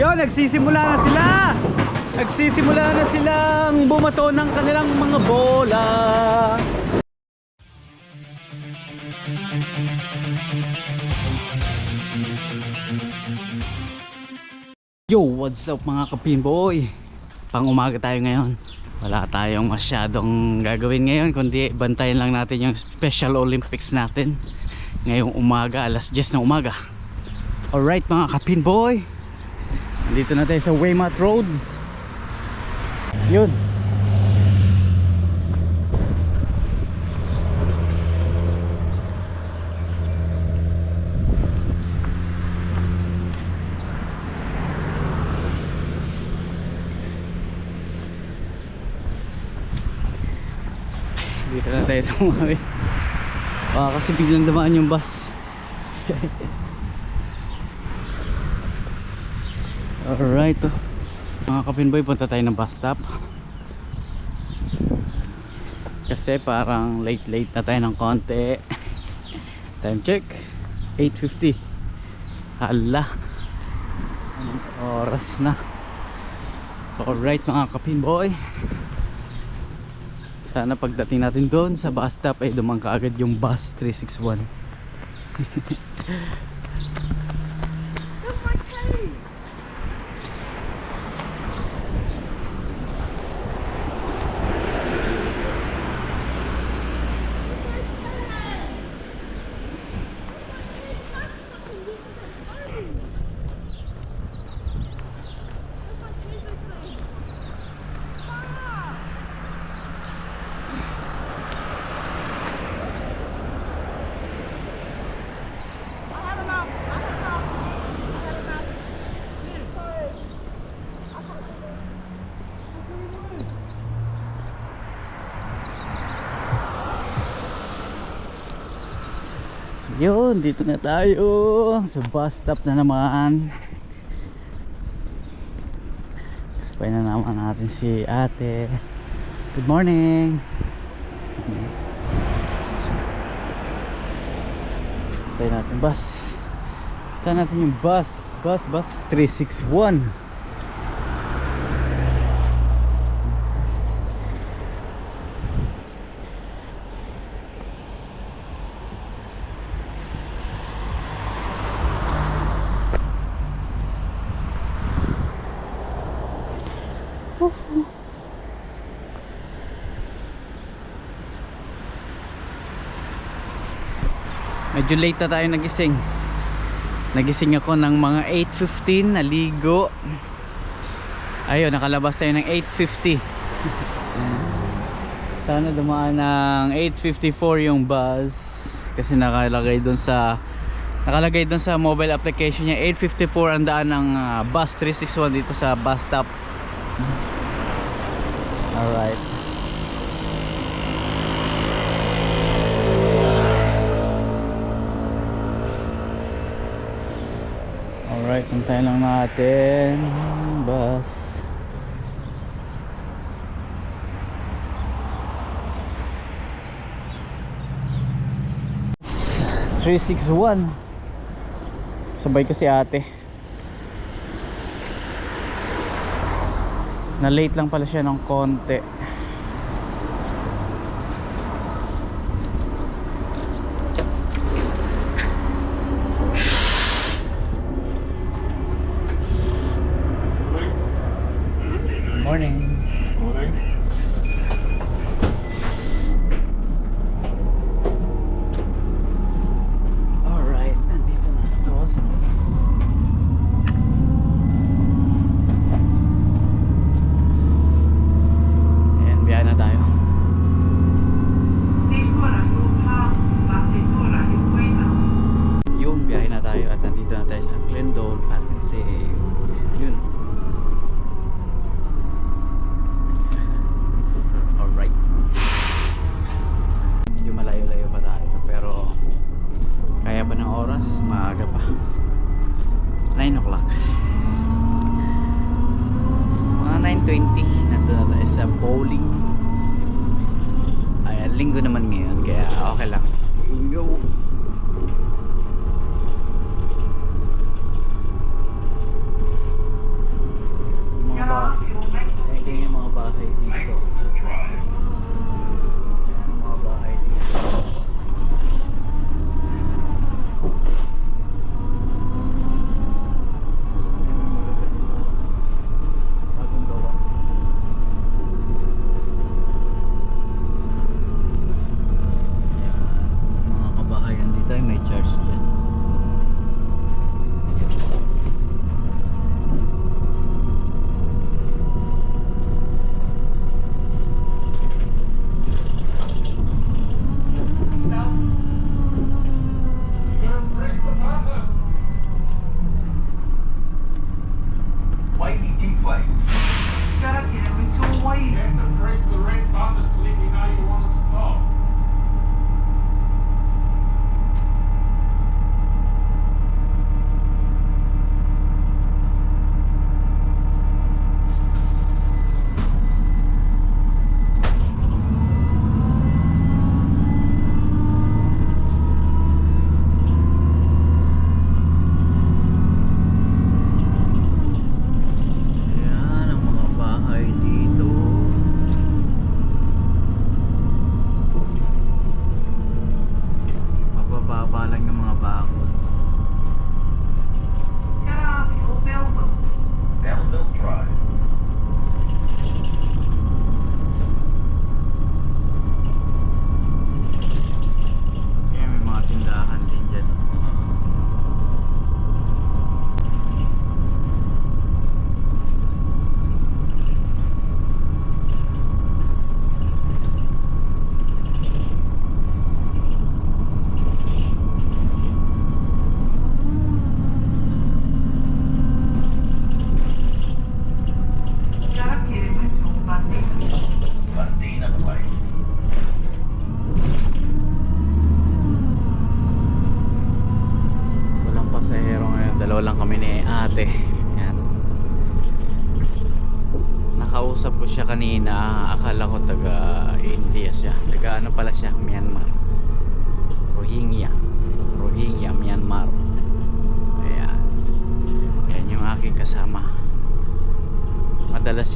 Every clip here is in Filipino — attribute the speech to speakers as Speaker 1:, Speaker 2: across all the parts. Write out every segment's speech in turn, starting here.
Speaker 1: Yo, nagsisimula na sila. Nagsisimula na silang bumato ng kanilang mga bola. Yo, what's up mga kapinboy? Pang umaga tayo ngayon. Wala tayong masyadong gagawin ngayon kundi bantayan lang natin yung Special Olympics natin ngayong umaga, alas 10 ng umaga. Alright mga kapinboy. Dito na tayo sa Waymat Road. Yun. Dito na tayo tumawid. Baka kasi biglang damaan yung bus. Alright. Mga kapinboy, punta tayo ng bus stop. Kasi parang late late na tayo ng konti. Time check. 8.50. Hala. Anong oras na? Alright mga kapinboy. Sana pagdating natin doon sa bus stop ay dumang kaagad yung bus 361. Yun, dito na tayo sa bus stop na naman. Kasabay na naman natin si ate. Good morning. Tayo natin bus. Tayo natin yung bus. Bus, bus 361. Medyo late na tayo nagising. Nagising ako ng mga 8.15, naligo. Ayun, nakalabas tayo ng 8.50. Sana dumaan ng 8.54 yung bus. Kasi nakalagay doon sa nakalagay doon sa mobile application niya 8.54 ang daan ng ah, bus 361 dito sa bus stop. Alright. Alright, puntahan lang natin bus. Three six one. Sabay ko si ate. Na late lang pala siya ng konti.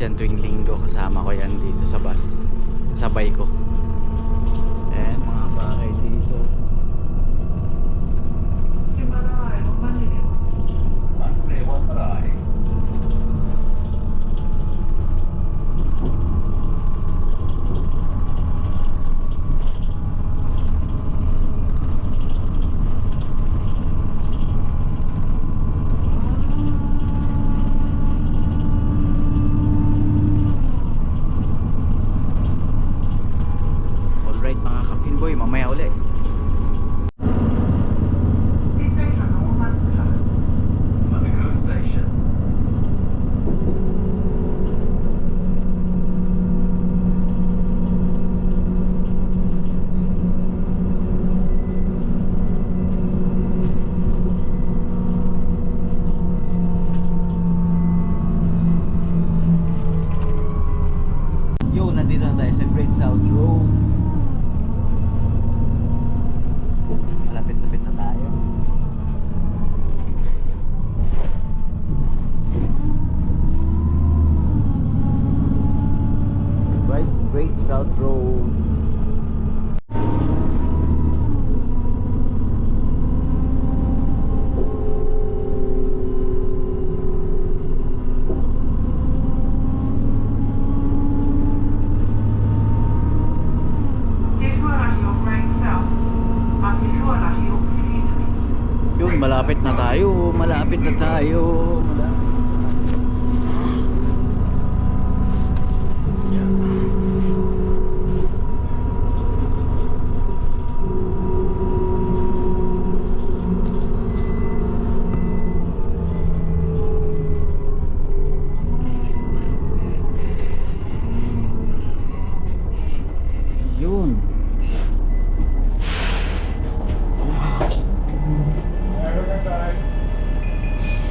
Speaker 1: Yan tuwing linggo kasama ko yan dito sa bus. Sabay ko.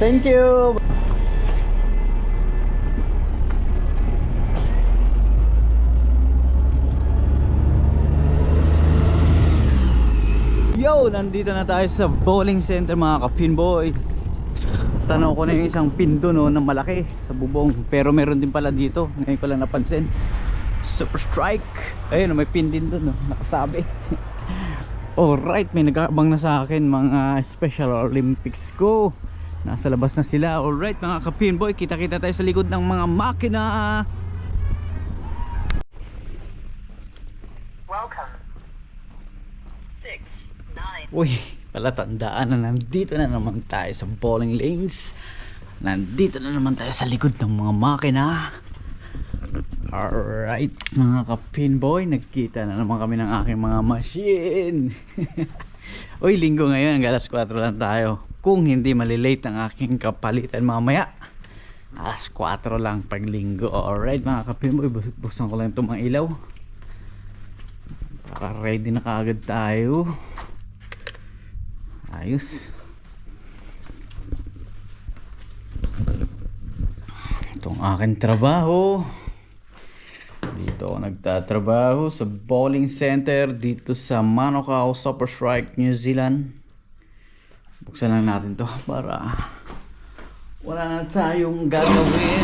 Speaker 1: Thank you. Yo, nandito na tayo sa bowling center mga ka-pinboy. Tanaw ko na yung isang pin doon no, na malaki sa bubong. Pero meron din pala dito. Ngayon ko lang napansin. Super strike. Ayun, may pin din doon no, nakasabit. Alright, may nag-aabang na sa akin mga Special Olympics ko. Nasa labas na sila. Alright mga ka-pinboy, kita-kita tayo sa likod ng mga makina.
Speaker 2: Welcome. Six, nine.
Speaker 1: Uy, palatandaan na nandito na naman tayo sa bowling lanes. Nandito na naman tayo sa likod ng mga makina. Alright, mga ka-pinboy, nagkita na naman kami ng aking mga machine. Uy, linggo ngayon, hanggang alas 4 lang tayo. Kung hindi malilate ang aking kapalitan mamaya. Alas 4 lang pag linggo. Alright mga kapimboy, buksan ko lang itong mga ilaw. Para ready na kaagad tayo. Ayos. Itong aking trabaho. Dito nagtatrabaho sa bowling center dito sa Manukau Super Strike, New Zealand. Buksan lang natin to para wala na tayong gagawin.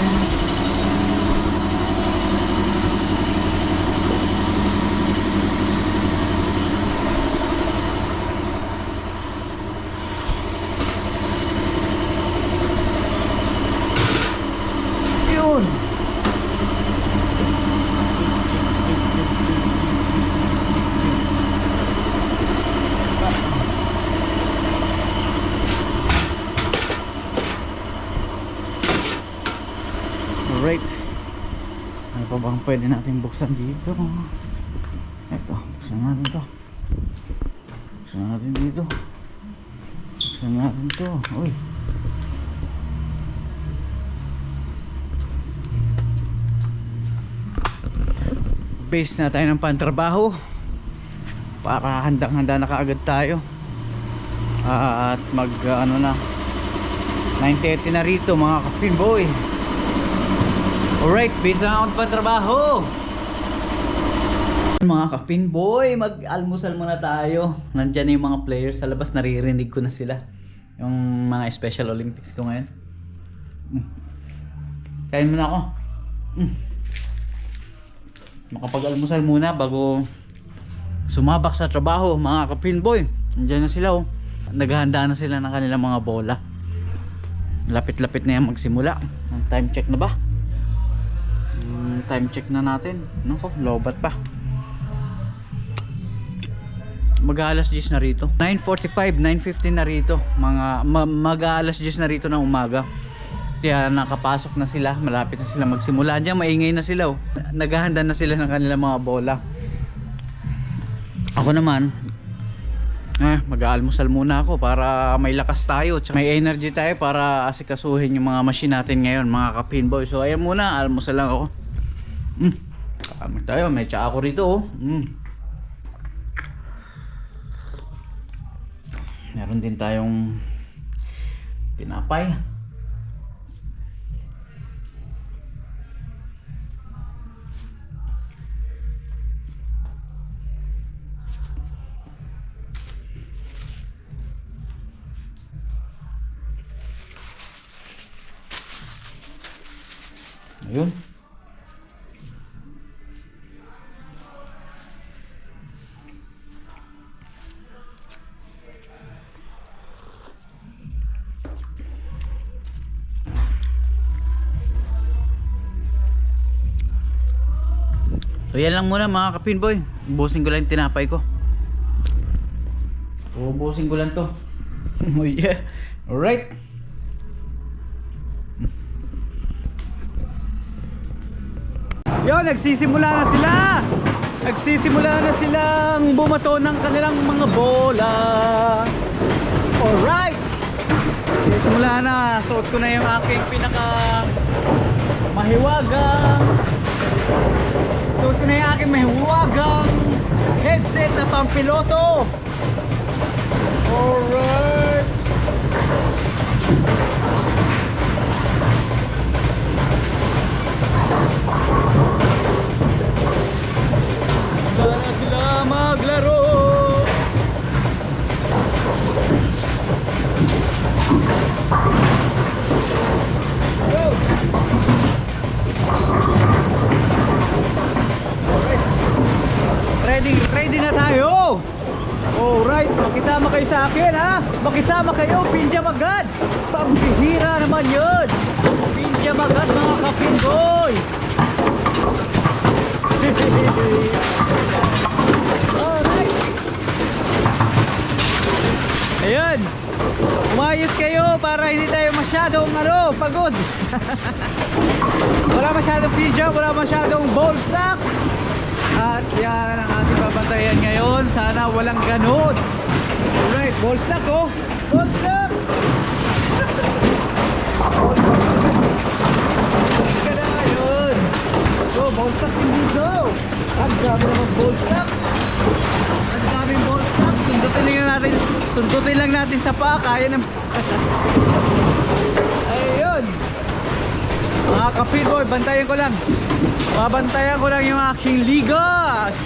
Speaker 1: Yun! Alright. Ano pa bang pwede natin buksan dito? Ito, buksan natin to. Buksan natin dito. Buksan natin to. Uy. Base na tayo ng pantrabaho. Para handang-handa na kaagad tayo. at mag ano na 9.30 na rito mga kapimboy. Alright, base na ako pa trabaho. Mga kapinboy, mag-almusal muna tayo. Nandyan na yung mga players sa labas, naririnig ko na sila. Yung mga Special Olympics ko ngayon. Mm. Kain muna ako. Mm. Makapag-almusal muna bago sumabak sa trabaho, mga kapinboy. Nandyan na sila oh. Naghahanda na sila ng kanilang mga bola. Lapit-lapit na yan magsimula. Ang time check na ba? Mm, time check na natin. Nako, lobat pa. Mag-aalas 10 na rito. 9.45, 9.15 na rito. Mga ma- mag-aalas 10 na rito ng umaga. Kaya nakapasok na sila. Malapit na sila magsimula. Diyan maingay na sila. Oh. Naghahanda na sila ng kanilang mga bola. Ako naman, eh, mag-aalmusal muna ako para may lakas tayo. Tsaka may energy tayo para asikasuhin yung mga machine natin ngayon, mga kapinboy. So, ayan muna, almusal lang ako. Mm. Kami tayo, may tsa ako rito. Oh. Mm. Meron din tayong tinapay. Ayun. So yan lang muna mga kapinboy. Ubusin ko lang tinapay ko. Ubusin ko lang to. oh yeah. Alright. Yo, nagsisimula na sila. Nagsisimula na silang bumato ng kanilang mga bola. Alright. Nagsisimula na. Suot ko na yung aking pinaka mahiwagang Suot ko na yung aking mahiwagang headset na pampiloto. Alright. Makisama kayo, Pinja Magad. Pambihira naman yun. Pinja Magad mga kapingoy. Alright. Ayan. Umayos kayo para hindi tayo masyadong ano, pagod. wala masyadong pizza, wala masyadong ball stock. At yan ang ating babantayan ngayon. Sana walang ganun. Alright, bolsak oh! Bolsak! Ka na ngayon! So, bolsak din dito! Ang dami naman bolsak! Ang daming bolsak! Sundutin lang natin, sundutin lang natin sa paa, kaya naman! Ayun! Mga kapitboy, bantayan ko lang! Babantayan ko lang yung aking liga!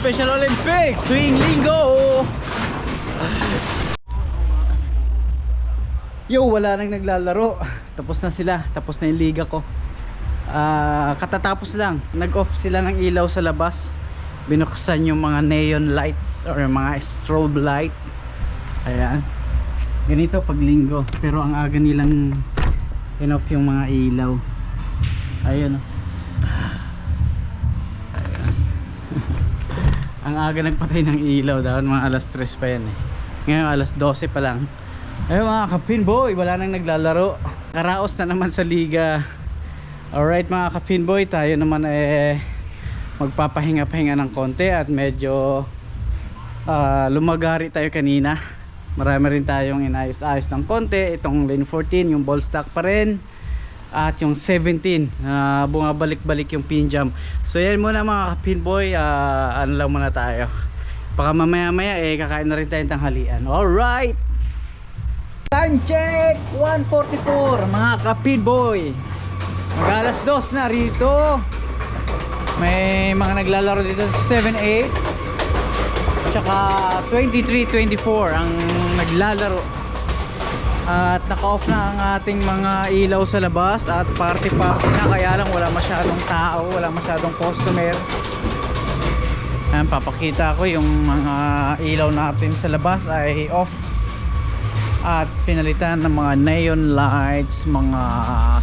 Speaker 1: Special Olympics tuwing linggo! Yo, wala nang naglalaro. Tapos na sila. Tapos na yung liga ko. Ah, katatapos lang. Nag-off sila ng ilaw sa labas. Binuksan yung mga neon lights or mga strobe light. Ayan. Ganito pag linggo. Pero ang aga nilang in-off yung mga ilaw. Ayun. oh. Ang aga nagpatay ng ilaw dahil mga alas 3 pa yan eh. Ngayon alas 12 pa lang. Ayun mga kapinboy, wala nang naglalaro. Karaos na naman sa liga. Alright mga kapinboy, tayo naman eh magpapahinga-pahinga ng konti at medyo ah, lumagari tayo kanina. Marami rin tayong inayos-ayos ng konti. Itong lane 14, yung ball stock pa rin. At yung 17, na bumabalik-balik yung pin jam. So yan muna mga kapinboy, ah, ano lang muna tayo. Baka mamaya-maya eh kakain na rin tayong tanghalian. Alright! Time check! 1.44 mga kapinboy. Mag alas 2 na rito. May mga naglalaro dito sa 7-8. Tsaka 23-24 ang naglalaro. At naka-off na ang ating mga ilaw sa labas at party-party na kaya lang wala masyadong tao, wala masyadong customer. Ayan, papakita ko yung mga ilaw natin sa labas ay off at pinalitan ng mga neon lights, mga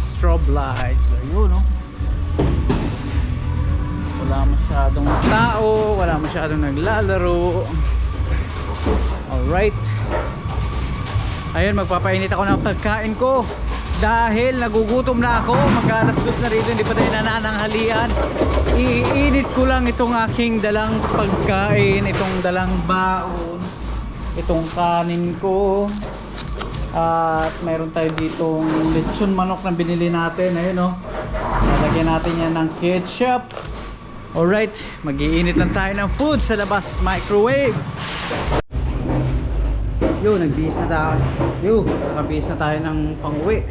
Speaker 1: strobe lights. Ayun, no? Wala masyadong tao, wala masyadong naglalaro. Alright. Ayun, magpapainit ako ng pagkain ko. Dahil nagugutom na ako, mag-alas dos na rito, hindi pa tayo nanananghalian. Iinit ko lang itong aking dalang pagkain, itong dalang baon, itong kanin ko. At mayroon tayo ditong lechon manok na binili natin. Ayun o. Lalagyan natin yan ng ketchup. Alright, mag-iinit lang tayo ng food sa labas. Microwave. Yo, nagbihis na tayo. Yo, nakabihis na tayo ng pang-uwi.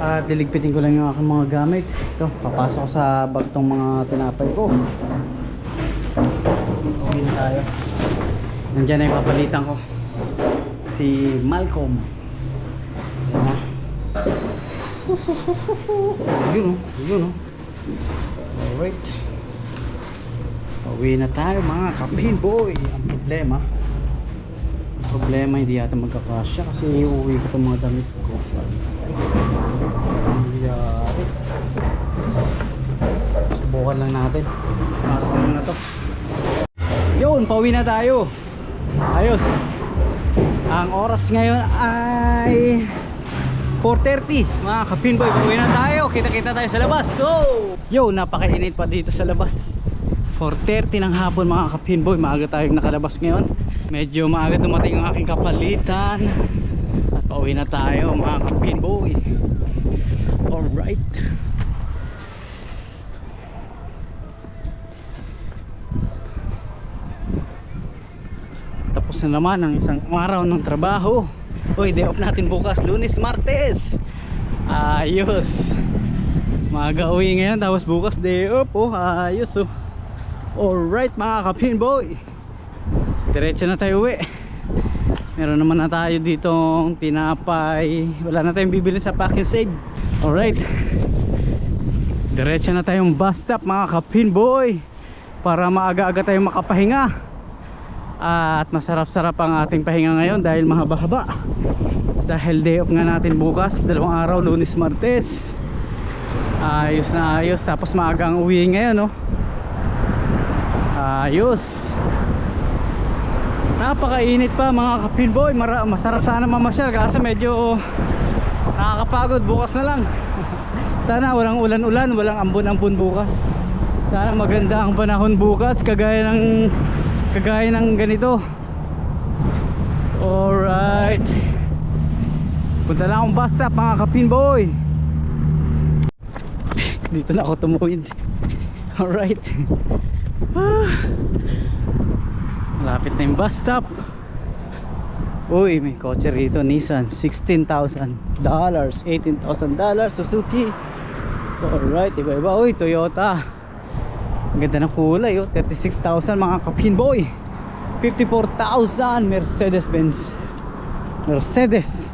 Speaker 1: At diligpitin ko lang yung aking mga gamit. Ito, papasok sa bag tong mga tinapay ko. Uwi na tayo. Nandiyan na yung papalitan ko. Si Malcolm. Ayan na. Yun o, yun o. Alright. Pauwi na tayo mga kapin boy. Ang problema, ang problema hindi yata magkakasya kasi iuwi ko itong mga damit ko. Ang yari. Subukan lang natin. Pasok na to. Yun, pauwi na tayo. Ayos. Ang oras ngayon ay 4.30 mga kapinboy, pauwi na tayo. Kita-kita tayo sa labas. So yo, napakainit pa dito sa labas. 4.30 ng hapon mga kapinboy maaga tayong nakalabas ngayon. Medyo maaga dumating ang aking kapalitan. At pauwi na tayo mga kapinboy alright tapos na naman ang isang araw ng trabaho. Uy, day off natin bukas, lunes, martes. Ayos. Maga uwi ngayon, tapos bukas day off. Oh, Ayos oh. Alright mga kapinboy Diretso na tayo uwi. Meron naman na tayo ditong tinapay. Wala na tayong bibili sa pack and save. Alright. Diretso na tayong bus stop mga kapinboy Para maaga-aga tayong makapahinga at masarap-sarap ang ating pahinga ngayon dahil mahaba-haba. Dahil day off nga natin bukas dalawang araw lunes martes. Ayos na ayos. Tapos maagang uwi ngayon no? Ayos. Napakainit pa mga kapinboy Mara masarap sana mamasyal. Kasi medyo nakakapagod. Bukas na lang. Sana walang ulan-ulan walang ambon-ambon bukas. Sana maganda ang panahon bukas kagaya ng kagaya ng ganito. Alright. Punta lang akong stop mga kapinboy dito na ako tumuwid. Alright. Ah, malapit na yung bus stop. Uy, may kotse rito, Nissan, $16,000 dollars, $18,000 dollars, Suzuki. Alright, iba-iba. Uy, Toyota. Ang ganda ng kulay, oh. 36,000 mga kapinboy. 54,000 Mercedes-Benz. Mercedes.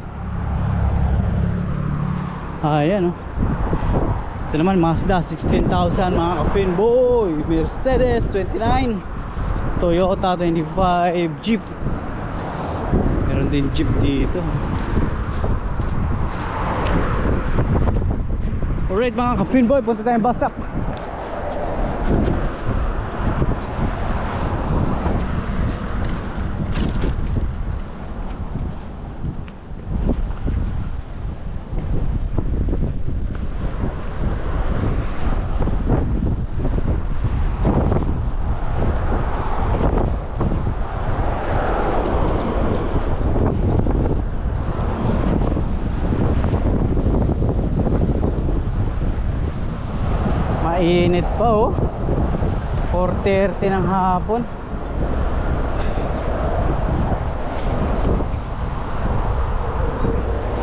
Speaker 1: Ayan, oh. Ito naman, Mazda, 16,000 mga kapinboy. Mercedes, 29. Toyota, 25. Jeep. Meron din jeep dito. Alright mga kapinboy, punta tayong bus stop. Mainit pa oh. 4.30 ng hapon.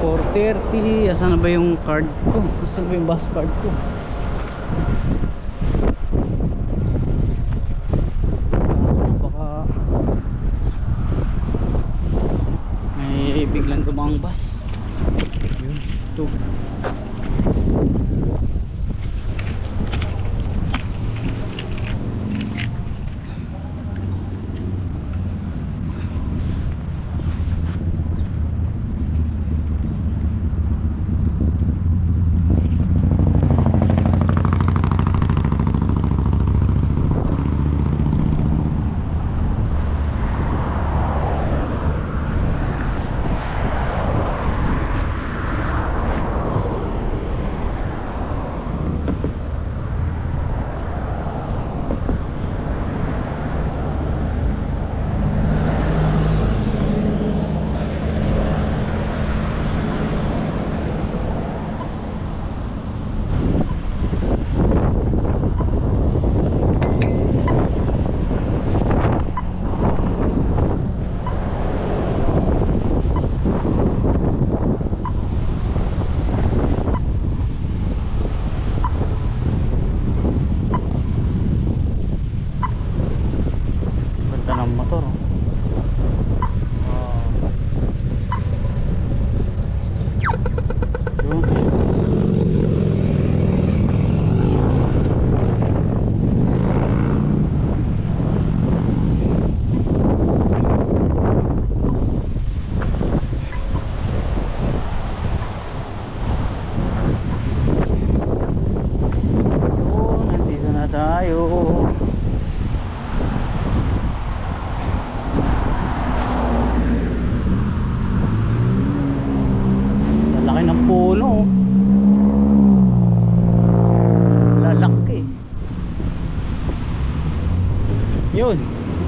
Speaker 1: Four thirty. Na ba yung card ko? Asan ba yung bus card ko?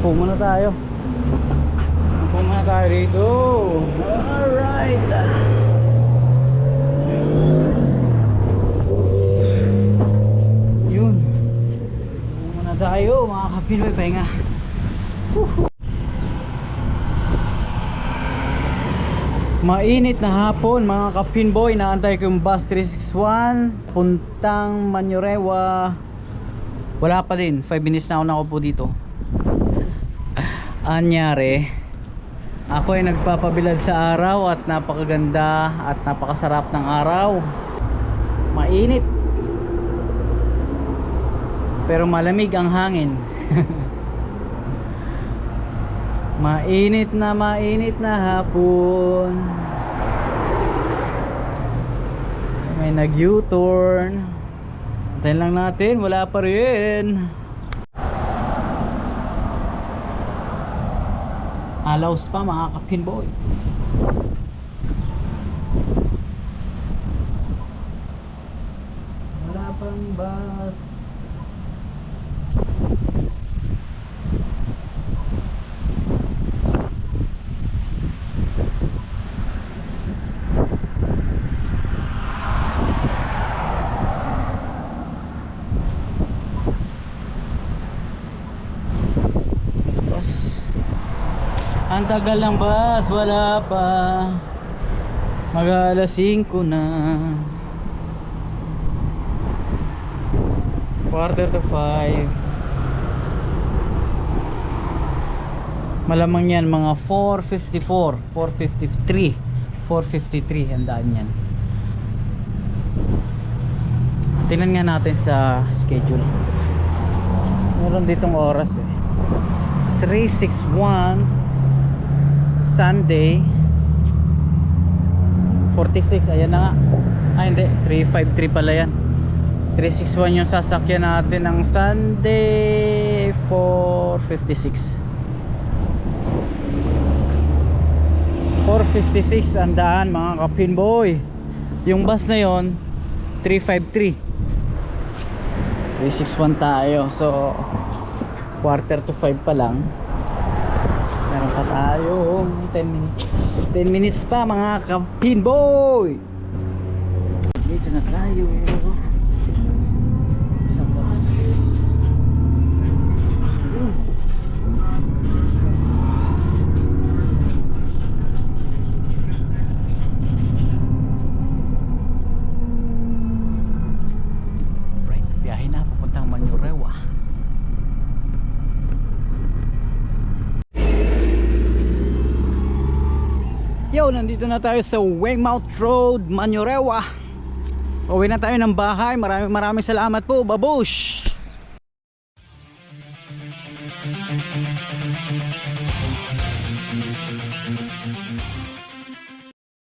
Speaker 1: Upo muna tayo. Upo muna tayo rito. Alright. Yun. Upo muna tayo mga kapinoy. Pahinga. Mainit na hapon mga kapinboy Naantay ko yung bus 361 Puntang Manyorewa Wala pa din 5 minutes na ako nakaupo dito Anyari Ako ay nagpapabilad sa araw At napakaganda At napakasarap ng araw. Mainit. Pero malamig ang hangin. Mainit na mainit na hapon. May nag U-turn Antayin lang natin, wala pa rin Alaws pa mga kapinboy Wala pang bus bus Ang tagal ng bus, wala pa. Mag alas 5 na. Quarter to 5. Malamang yan mga 454, 453, 453 ang daan yan. Tingnan nga natin sa schedule. Meron ditong oras eh. 361 Sunday 46 ayan na nga. Ah hindi, 353 pala yan. 361 yung sasakyan natin ng Sunday 456. 456 ang daan mga kapinboy. Yung bus na yon 353. 361 tayo. So quarter to 5 pa lang. Meron pa tayong 10 minutes. 10 minutes pa mga kapinboy. Dito na tayo. Sa nandito na tayo sa Weymouth Road, Manurewa. Uwi na tayo ng bahay. Maraming maraming salamat po. Babush!